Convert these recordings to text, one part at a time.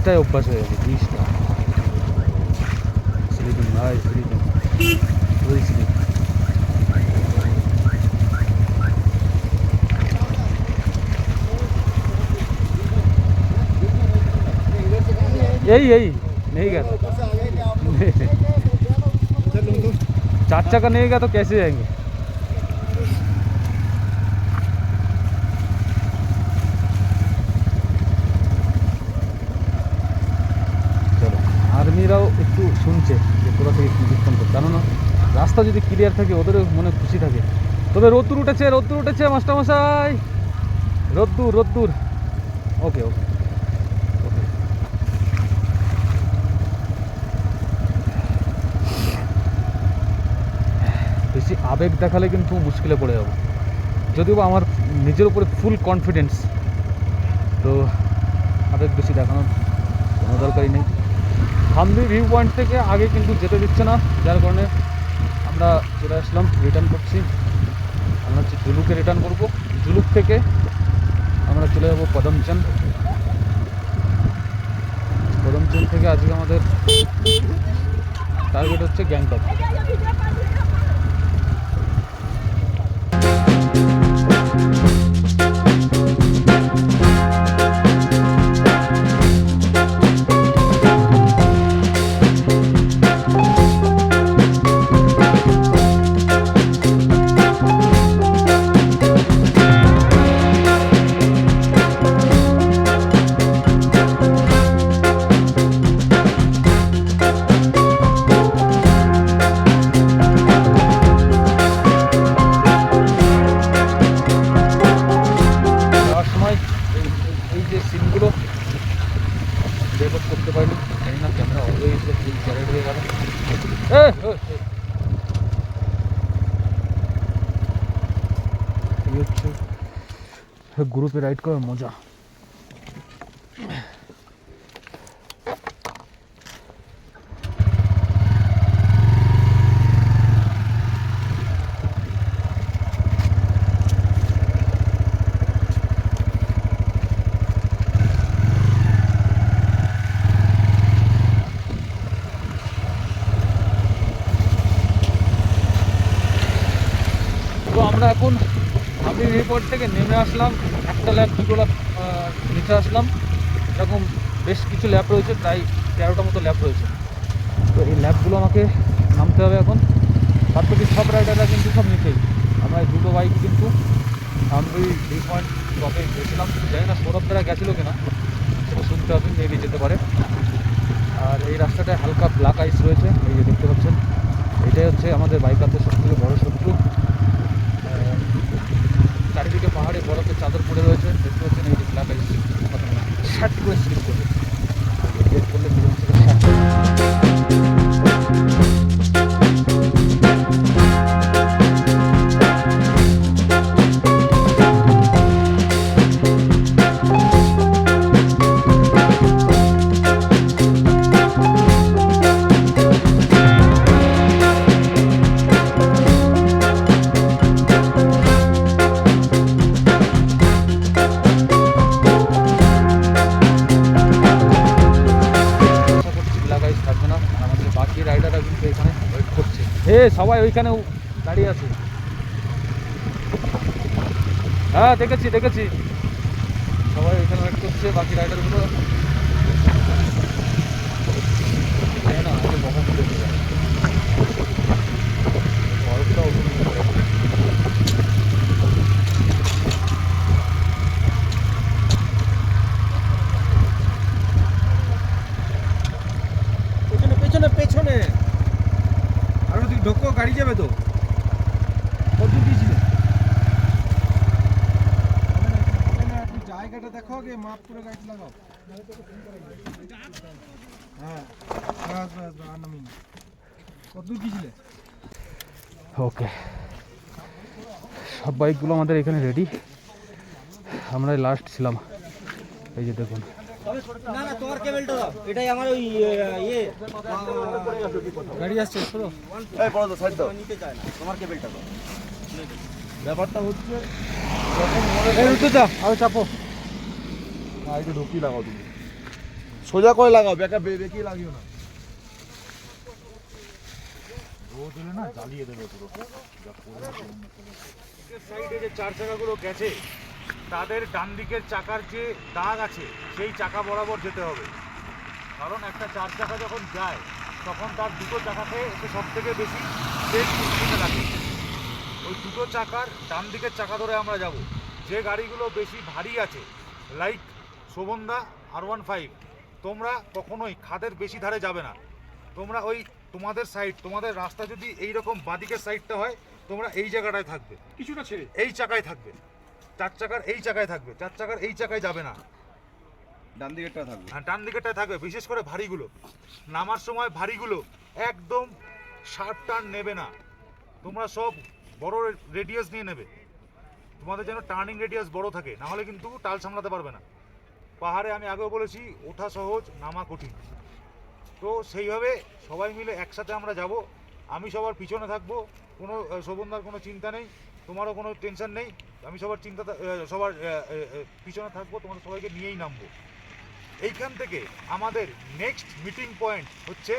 ব্রিজটাই অভ্যাস হয়ে গেছে ব্রিজটা স্লিপিং ভাই স্লিপিং ওই স্লিপ यही यही नहीं गया चार चक्का नहीं गया तो कैसे जाएंगे রাস্তা যদি ক্লিয়ার থাকে, ওদেরও মনে খুশি থাকে। তবে রোদ্দুর উঠেছে রোদ্দুর উঠেছে মাস্টারমশাই রোদ্দুর রোদ্দুর। ওকে ওকে বেশি আবেগ দেখালে কিন্তু মুশকিলে পড়ে যাব। যদিও আমার নিজের উপরে ফুল কনফিডেন্স তো আবেগ বেশি দেখানোর কোনো দরকারই নেই। হামদি ভিউ পয়েন্ট থেকে আগে কিন্তু যেতে দিচ্ছে না, যার কারণে আমরা চলে আসলাম রিটার্ন করছি। আমরা হচ্ছে জুলুকে রিটার্ন করব। জুলুক থেকে আমরা চলে যাব কদমচান কদমচান থেকে আজকে আমাদের টার্গেট হচ্ছে গ্যাংটক। রেকর্ড করতে পারিনি জানি না ক্যামেরা অলওয়েজ ফুল ক্যারেট হয়ে গেল এ, এ, এ। এই হচ্ছে গ্রুপে রাইড করার মজা তো আমরা এখন আমি রিপোর্ট থেকে নেমে আসলাম। একটা ল্যাব দুটো ল্যাব নিচে আসলাম। এরকম বেশ কিছু ল্যাব রয়েছে, প্রায় তেরোটা মতো ল্যাব রয়েছে। তো এই ল্যাবগুলো আমাকে নামতে হবে এখন। তার থেকে সব রাইডাররা কিন্তু সব নিচেই আমরা এই দুটো বাইক কিন্তু আমি এই পয়েন্ট টপে গেছিলাম। জানি না সৌরভ দ্বারা গেছিল কিনা, সেটা শুনতে হবে মেবি যেতে পারে। আর এই রাস্তাটায় হালকা ব্ল্যাক আইস রয়েছে, এই যে দেখতে পাচ্ছেন। এটাই হচ্ছে আমাদের বাইকারদের সব থেকে বড়ো বরফের চাদর পড়ে রয়েছে। সবাই ওইখানে দাঁড়িয়ে আছে। হ্যাঁ দেখেছি দেখেছি। সবাই ওইখানে ওয়েট করছে বাকি রাইডারগুলো জানি না আমাকে কখন দেখতে যায় বরফটা ওঠেনি উপরে। পেছনে পেছনে পেছনে আরও তুই ঢোকো গাড়ি যাবে তো কত দিয়েছিলে জায়গাটা দেখো আগে মাপ করে গাড়ি লাগাও। হ্যাঁ আর কত গিয়েছিলে? ওকে। সব বাইকগুলো আমাদের এখানে রেডি আমরা লাস্ট ছিলাম। এই যে দেখুন। না না তোমার কেবলটা দাও। এটাই আমার ওই ইয়ে গাড়ি আসছে শোনো নিতে চায় না। তোমার কেবলটা দাও। ব্যাপারটা হচ্ছে যখন মনে যা। আরও একটু ঢুকি লাগাও তুমি। সোজা করে লাগাও, বেকা বেঁকিয়ে লাগিও না। রোদ হলে না জ্বালিয়ে দেবে পুরো। সাইডে যে চার চাকাগুলো গেছে, তাদের ডান দিকের চাকার যে দাগ আছে, সেই চাকা বরাবর যেতে হবে। কারণ একটা চার চাকা যখন যায়, তখন তার দুটো চাকাকে এসে সব থেকে বেশি লাগে ওই দুটো চাকার ডান দিকের চাকা ধরে আমরা যাব। যে গাড়িগুলো বেশি ভারী আছে লাইক শোভনদা আর ওয়ান ফাইভ তোমরা কখনোই খাদের বেশি ধারে যাবে না। তোমরা ওই তোমাদের সাইড তোমাদের রাস্তা যদি এই রকম বাদিকের সাইডটা হয় তোমরা এই জায়গাটায় থাকবে। কিছুটা ছেড়ে। এই চাকায় থাকবে। চার চাকার এই চাকায় থাকবে চার চাকার এই চাকায় যাবে না। ডান দিকেরটা থাকবে। আর ডান দিকেরটায় থাকবে বিশেষ করে ভারীগুলো। নামার সময় ভারীগুলো একদম শার্প টার্ন নেবে না। তোমরা সব বড় রেডিয়াস নিয়ে নেবে। তোমাদের যেন টার্নিং রেডিয়াস বড় থাকে না হলে কিন্তু টাল সামলাতে পারবে না। পাহাড়ে আমি আগেও বলেছি, ওঠা সহজ, নামা কঠিন। তো সেইভাবে সবাই মিলে একসাথে আমরা যাব। আমি সবার পিছনে থাকব, কোনো শোভনদার কোনো চিন্তা নেই, তোমারও কোনো টেনশন নেই। আমি সবার চিন্তা সবার পিছনে থাকব, তোমাদের সবাইকে নিয়েই নামবো। এইখান থেকে আমাদের নেক্সট মিটিং পয়েন্ট হচ্ছে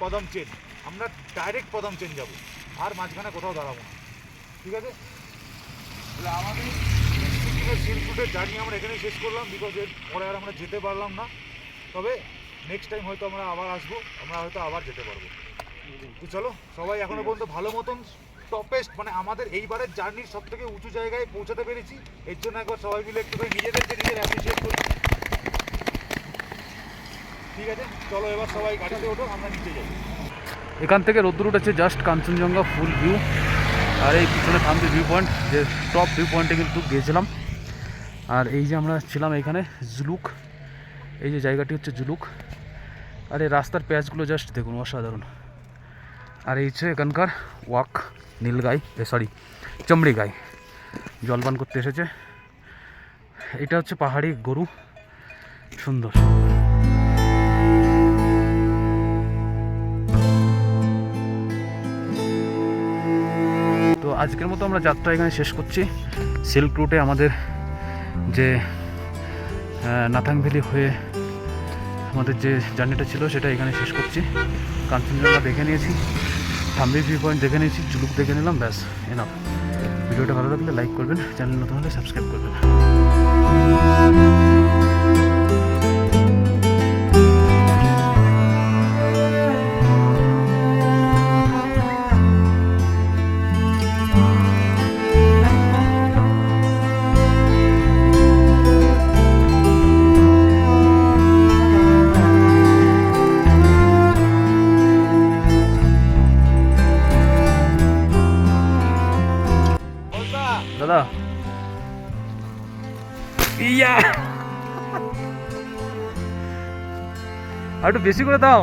পদম চেন। আমরা ডাইরেক্ট পদম চেন যাব, আর মাঝখানে কোথাও দাঁড়াবো না। ঠিক আছে? তাহলে আমাদের সিলফুটের জার্নি আমরা এখানেই শেষ করলাম বিকজ এর পরে আর আমরা যেতে পারলাম না। তবে নেক্সট টাইম হয়তো আমরা আবার আসব, আমরা হয়তো আবার যেতে পারব। তো চলো, সবাই এখনও পর্যন্ত ভালো মতন টপেস্ট মানে আমাদের এইবারের জার্নির সব থেকে উঁচু জায়গায় পৌঁছাতে পেরেছি। এর জন্য একবার সবাই মিলে একটু নিজেদেরকে নিজের অ্যাপ্রিসিয়েট করি। ঠিক আছে? চলো এবার সবাই গাড়িতে ওঠো, আমরা নিচে যাই। এখান থেকে রোদ্দুর উঠেছে জাস্ট কাঞ্চনজঙ্ঘা ফুল ভিউ আর এই পিছনে থামবে ভিউ পয়েন্ট যে টপ ভিউ পয়েন্টে কিন্তু গিয়েছিলাম। আর এই যে আমরা ছিলাম এখানে জুলুক। এই যে জায়গাটি হচ্ছে জুলুক। আর এই রাস্তার প্যাচগুলো জাস্ট দেখুন, অসাধারণ। আর এই হচ্ছে এখানকার ওয়াক, নীলগাই, এ সরি চমড়ি গাই জলপান করতে এসেছে। এটা হচ্ছে পাহাড়ি গরু। সুন্দর। তো আজকের মতো আমরা যাত্রা এখানে শেষ করছি। সিল্ক রুটে আমাদের যে নাথাং ভ্যালি হয়ে আমাদের যে জার্নিটা ছিল সেটা এখানে শেষ করছি। কাঞ্চনজঙ্ঘা দেখে নিয়েছি থাম্বি ভিউ পয়েন্ট দেখে নিয়েছি, জুলুক দেখে নিলাম, ব্যাস এনাফ ভিডিওটা ভালো লাগলে লাইক করবেন, চ্যানেল নতুন হলে সাবস্ক্রাইব করবেন। ইয়া। আর একটু বেশি করে দাও।